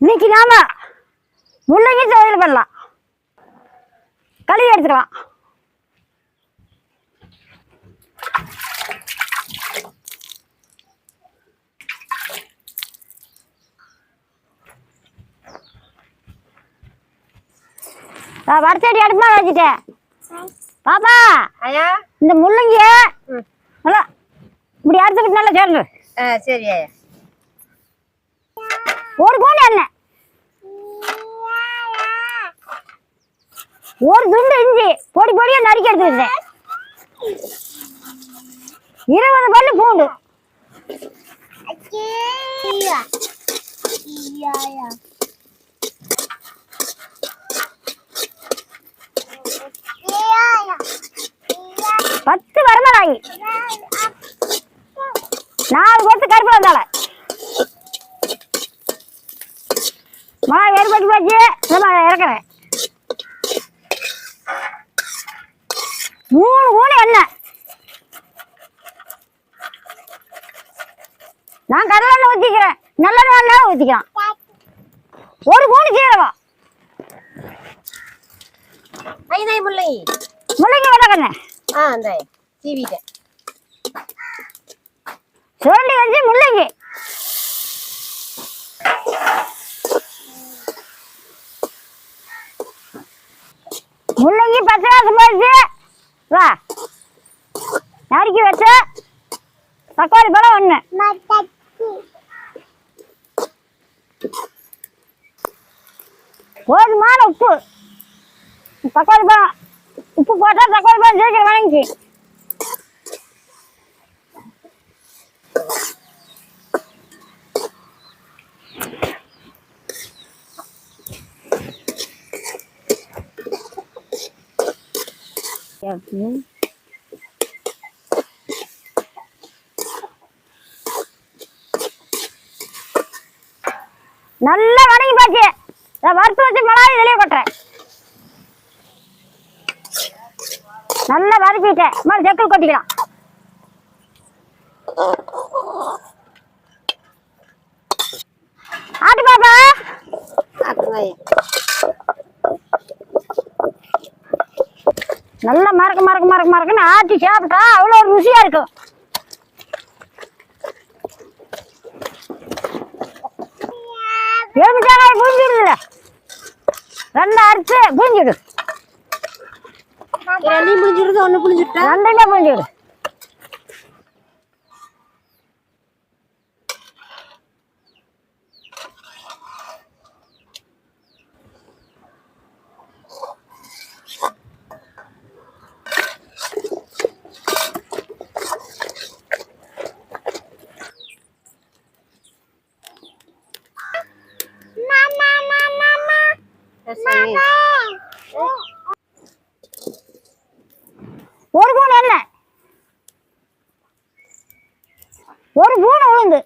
இன்னைக்கு நாம முள்ளங்கி துவையல் பண்ணலாம். கழுவி எடுத்துக்கலாம். நான் வடச்சட்டி அடுப்புமா வச்சுட்டேன். பாப்பா ஐயா? இந்த முள்ளங்கிய. நல்லா இப்படி அறுத்துக்கிட்டு நல்லா சேர்ந்து சரி ஐயா. ஒரு பூண்டு எண்ணெய். ஒரு துண்டு இஞ்சி. பொடி பொடியா நறுக்கி எடுத்துக்கிட்டேன் இருபது பல்லு பூண்டு. பத்து வரமிளகாய். நாலு கொத்து கருப்பு வந்தால மா ஏற்பட்டு போச்சு நம்ம இறக்குறேன். மூணு மூணு எண்ணெய் நான் கடலெண்ணெய் ஊற்றிக்கிறேன் நல்லெண்ணெய் வேணா ஊற்றிக்கலாம் ஒரு மூணு சீரகம் ஐநை முல்லை. முள்ளங்கி வதக்கண்ணே ஆ அந்த சீவிட்டேன் சுரண்டி வச்சு முள்ளங்கி முள்ளங்கி வா. நறுக்கி வச்ச தக்காளி பழம் ஒன்று போதுமான உப்பு. தக்காளி பழம் உப்பு போட்டால் தக்காளி பழம் சீக்கிரம் வணங்கிச்சு நல்லா வணங்கி போச்சு. வறுத்து வச்சு மிளகாய் வெளியே கொட்டுறேன். நல்லா வதக்கிட்டேன் மேலே செக்கல் கொட்டிக்கலாம். ஆட்டு பாப்பா சாப்பிடுங்க ஐயா நல்லா மறக்க மறக்க மறக்க மறக்குன்னு ஆட்டி சாப்பிட்டா அவ்வளோ ருசியா இருக்கும். எலுமிச்சாங்காய் பூஞ்சிடுதுல ரெண்டு அரிச்சு பூஞ்சிடு ரெண்டையும் புளிஞ்சிருக்கு ஒன்று புளிஞ்சுட்டா? ரெண்டுமே பூஞ்சிடு சரி ஒரு பூன் எண்ணெய் ஒரு பூன் உளுந்து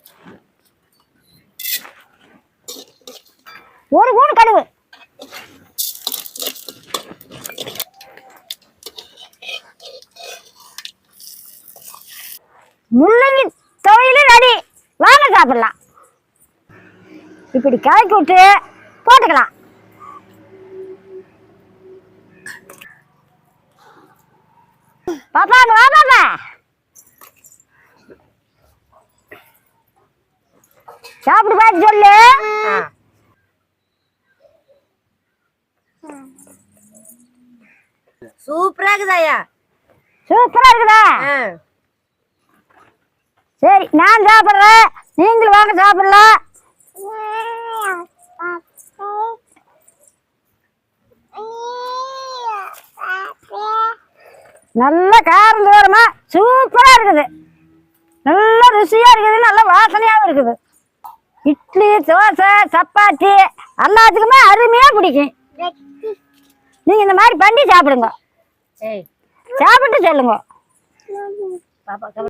ஒரு கூணு கடுகு. முள்ளங்கி தொழிலும் ரெடி. வாங்க சாப்பிடலாம். இப்படி கலக்கி விட்டு போட்டுக்கலாம். பாப்பா வா பாப்பா. சாப்பிட்டு பார்த்து சொல்லு. சூப்பரா இருக்குது ஐயா? சூப்பரா இருக்குதா? சரி நான் சாப்பிடுறேன். நீங்களும் வாங்க சாப்பிடலாம். நல்ல காரம் தூரமா சூப்பரா இருக்குது. நல்ல ருசியா இருக்குது நல்ல வாசனையாவும் இருக்குது. இட்லி தோசை சப்பாத்தி எல்லாத்துக்குமே அருமையா பிடிக்கும். நீங்க இந்த மாதிரி பண்ணி சாப்பிடுங்க. சாப்பிட்டு சொல்லுங்க.